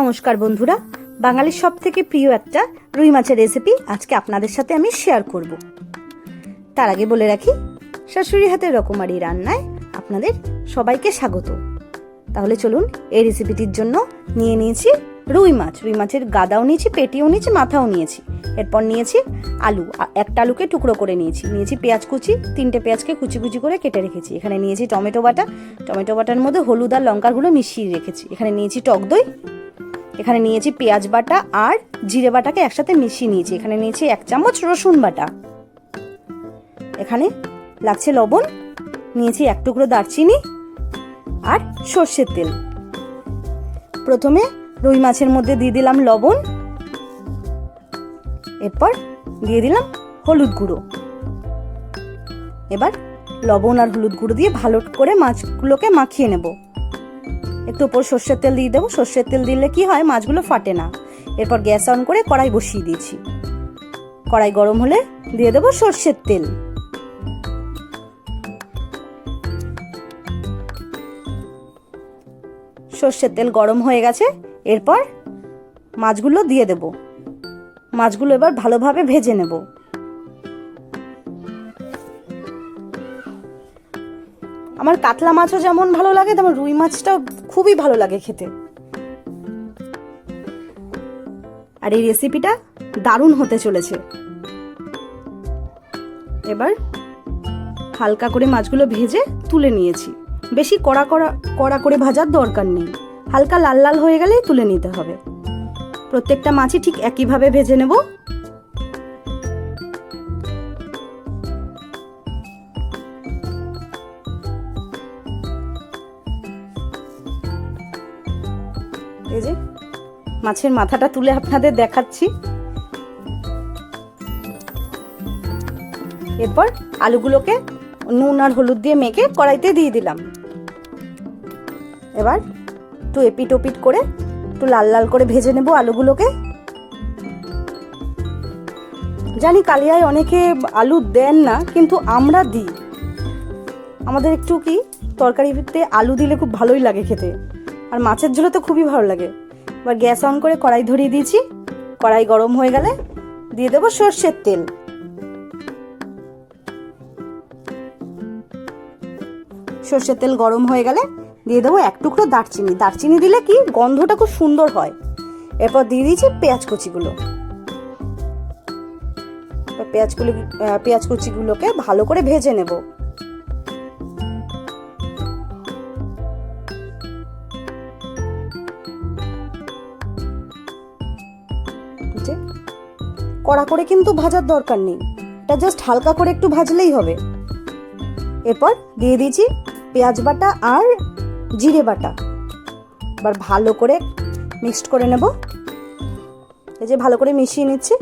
নমস্কার বন্ধুরা, বাঙালির সব থেকে প্রিয় একটা রুই মাছের রেসিপি আজকে আপনাদের সাথে আমি শেয়ার করব। তার আগে বলে রাখি শাশুড়ি হাতের রকমারি রান্নায় আপনাদের সবাইকে স্বাগত। তাহলে চলুন এই রেসিপিটির জন্য নিয়ে নিয়েছি রুই মাছ। রুই মাছের গাদাও নিয়েছি, পেটিও নিয়েছি, মাথাও নিয়েছি। এরপর নিয়েছি আলু একটা আলুকে টুকরো করে নিয়েছি। নিয়েছি পেঁয়াজ কুচি, তিনটে পেঁয়াজকে কুচি কুচি করে কেটে রেখেছি। এখানে নিয়েছি টমেটো বাটা। টমেটো বাটার মধ্যে হলুদ আর লঙ্কার গুঁড়ো মিশিয়ে রেখেছি। এখানে নিয়েছি টক দই এখানে নিয়েছি পেঁয়াজ বাটা আর জিরে বাটাকে একসাথে মিশিয়ে নিয়েছি। এখানে নিয়েছি এক চামচ রসুন বাটা। এখানে লাগছে লবণ, নিয়েছি এক টুকরো দারচিনি আর সর্ষের তেল। প্রথমে রুই মাছের মধ্যে দিয়ে দিলাম লবণ, এরপর দিয়ে দিলাম হলুদ গুঁড়ো। এবার লবণ আর হলুদ গুঁড়ো দিয়ে ভালো করে মাছগুলোকে মাখিয়ে নেব। একটু ওপর সর্ষের তেল দিয়ে দেবো। সর্ষের তেল দিলে কি হয়? মাছগুলো ফাটে না। এরপর গ্যাস অন করে কড়াই বসিয়ে দিয়েছি। কড়াই গরম হলে দিয়ে দেবো সর্ষের তেল। সর্ষের তেল গরম হয়ে গেছে। এরপর মাছগুলো দিয়ে দেব। মাছগুলো এবার ভালোভাবে ভেজে নেব। আমার কাতলা মাছও যেমন ভালো লাগে, তেমন রুই মাছটাও খুবই ভালো লাগে খেতে। আর এই রেসিপিটা দারুণ হতে চলেছে। এবার হালকা করে মাছগুলো ভেজে তুলে নিয়েছি। বেশি কড়া কড়া কড়া করে ভাজার দরকার নেই। হালকা লাল লাল হয়ে গেলেই তুলে নিতে হবে। প্রত্যেকটা মাছই ঠিক একইভাবে ভেজে নেব। মাছের মাথাটা তুলে আপনাদের দেখাচ্ছি। এরপর আলুগুলোকে নুন আর হলুদ দিয়ে মেখে কড়াইতে দিয়ে দিলাম। এবার একটু এপিট ওপিট করে একটু লাল লাল করে ভেজে নেব আলুগুলোকে। জানি কালিয়ায় অনেকে আলু দেন না, কিন্তু আমরা দিই। আমাদের একটু কি, তরকারিতে আলু দিলে খুব ভালোই লাগে খেতে। আর মাছের ঝোলে তো খুবই ভালো লাগে। এবার গ্যাস অন করে কড়াই ধরিয়ে দিয়েছি। কড়াই গরম হয়ে গেলে দিয়ে দেবো সর্ষের তেল। সর্ষের তেল গরম হয়ে গেলে দিয়ে দেবো এক টুকরো দারচিনি। দারচিনি দিলে কি গন্ধটা খুব সুন্দর হয়। এরপর দিয়ে দিয়েছি পেঁয়াজ কুচিগুলো। পেঁয়াজগুলো আহ, পেঁয়াজ কুচিগুলোকে ভালো করে ভেজে নেব। কড়া করে কিন্তু ভাজার দরকার নেই। এটা জাস্ট হালকা করে একটু ভাজলেই হবে। এরপর দিয়ে দিয়েছি পেঁয়াজ বাটা আর জিরে বাটা। এবার ভালো করে মিক্সড করে নেব। এই যে ভালো করে মিশিয়ে নিচ্ছি।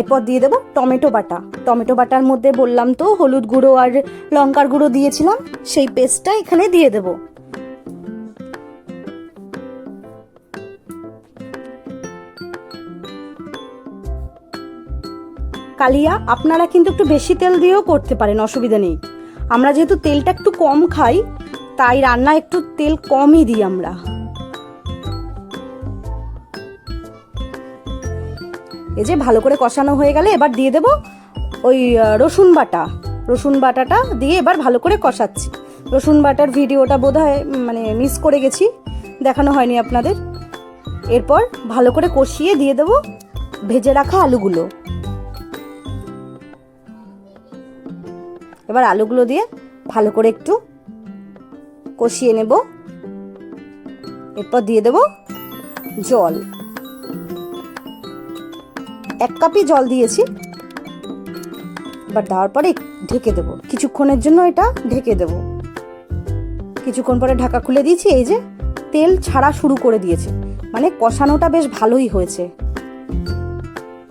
এরপর দিয়ে দেবো টমেটো বাটা। টমেটো বাটার মধ্যে বললাম তো, হলুদ গুঁড়ো আর লঙ্কার গুঁড়ো দিয়েছিলাম, সেই পেস্টটা এখানে দিয়ে দেবো। কালিয়া, আপনারা কিন্তু একটু বেশি তেল দিয়েও করতে পারেন, অসুবিধা নেই। আমরা যেহেতু তেলটা একটু কম খাই, তাই রান্না একটু তেল কমই দিই আমরা। এই যে ভালো করে কষানো হয়ে গেলে এবার দিয়ে দেব ওই রসুন বাটা। রসুন বাটাটা দিয়ে এবার ভালো করে কষাচ্ছি। রসুন বাটার ভিডিওটা বোধ মানে মিস করে গেছি, দেখানো হয়নি আপনাদের। এরপর ভালো করে কষিয়ে দিয়ে দেবো ভেজে রাখা আলুগুলো। এবার আলুগুলো দিয়ে ভালো করে একটু কষিয়ে নেব। এরপর দিয়ে দেব জল। এক কাপই জল দিয়েছি। এবার দেওয়ার পরে ঢেকে দেব। কিছুক্ষণের জন্য এটা ঢেকে দেব। কিছুক্ষণ পরে ঢাকা খুলে দিয়েছি, এই যে তেল ছাড়া শুরু করে দিয়েছে। মানে কষানোটা বেশ ভালোই হয়েছে।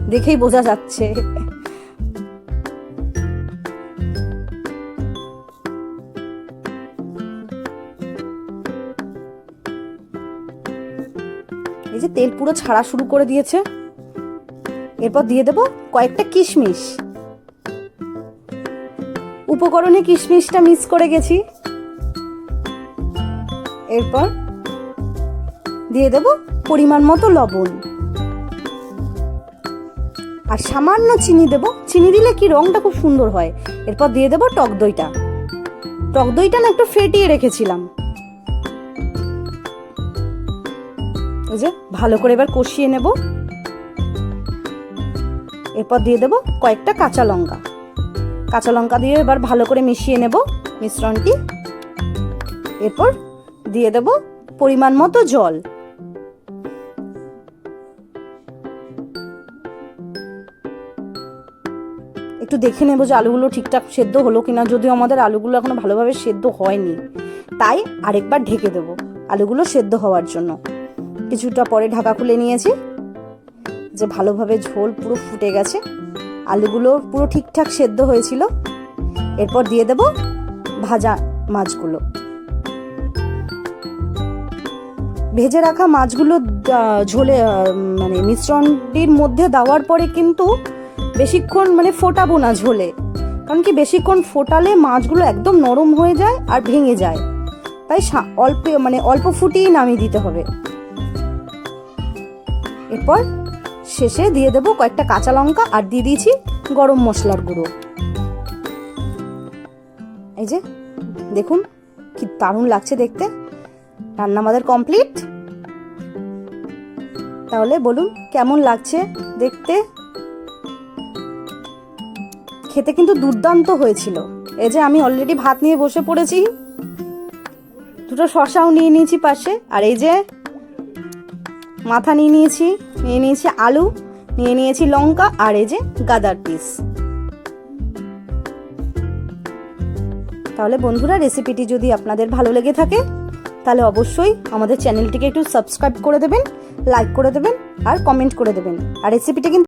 দেখেই বোঝা যাচ্ছে। এই যে তেল পুরো ছাড়া শুরু করে দিয়েছে। এরপর দিয়ে দেবো কয়েকটা কিশমিশ। উপকরণে কিশমিশটা মিক্স করে গেছি। এরপর দিয়ে দেব পরিমাণ মতো লবণ। আর সামান্য চিনি দেব। চিনি দিলে কি রংটা খুব সুন্দর হয়। এরপর দিয়ে দেব টক দইটা। টক দইটা না একটু ফেটিয়ে রেখেছিলাম। এই যে ভালো করে এবার কষিয়ে নেব। এরপর দিয়ে দেব কয়েকটা কাঁচা লঙ্কা। কাঁচা লঙ্কা দিয়ে এবার ভালো করে মিশিয়ে নেব মিশ্রণটি। এরপর দিয়ে দেব পরিমাণ মতো জল। একটু দেখে নেব যে আলুগুলো ঠিকঠাক সেদ্ধ হলো কিনা, যদিও আমাদের আলুগুলো এখনও ভালোভাবে সেদ্ধ হয়নি। তাই আরেকবার ঢেকে দেবো আলুগুলো সেদ্ধ হওয়ার জন্য। কিছুটা পরে ঢাকা খুলে নিয়েছি। যে ভালোভাবে ঝোল পুরো ফুটে গেছে। আলুগুলো পুরো ঠিকঠাক সেদ্ধ হয়েছিল। এরপর দিয়ে দেব ভাজা মাছগুলো। ভেজে রাখা মাছগুলো ঝোলে মানে মিশ্রণটির মধ্যে দেওয়ার পরে কিন্তু বেশিক্ষণ মানে ফোটাবো না ঝোলে। কারণ কি বেশিক্ষণ ফোটালে মাছগুলো একদম নরম হয়ে যায় আর ভেঙে যায়। তাই অল্প মানে অল্প ফুটিয়ে নামিয়ে দিতে হবে। এরপর শেষে দিয়ে দেবো কয়েকটা কাঁচা লঙ্কা আর দিয়ে দিয়েছি গরম মশলার গুঁড়ো। এই যে, দেখুন কি দারুণ লাগছে দেখতে। রান্না আমাদের কমপ্লিট। তাহলে বলুন, কেমন লাগছে দেখতে? খেতে কিন্তু দুর্দান্ত হয়েছিল। এই যে আমি অলরেডি ভাত নিয়ে বসে পড়েছি। দুটো শশাও নিয়ে নিয়েছি পাশে। আর এই যে মাথা নিয়ে নিয়েছি নিয়ে নিয়েছি আলু, নিয়ে নিয়েছি লঙ্কা আর এই যে গাদার পিস। তাহলে বন্ধুরা রেসিপিটি যদি আপনাদের ভালো লেগে থাকে, তাহলে অবশ্যই আমাদের চ্যানেলটিকে একটু সাবস্ক্রাইব করে দেবেন লাইক করে দেবেন আর কমেন্ট করে দেবেন। আর রেসিপিটা কিন্তু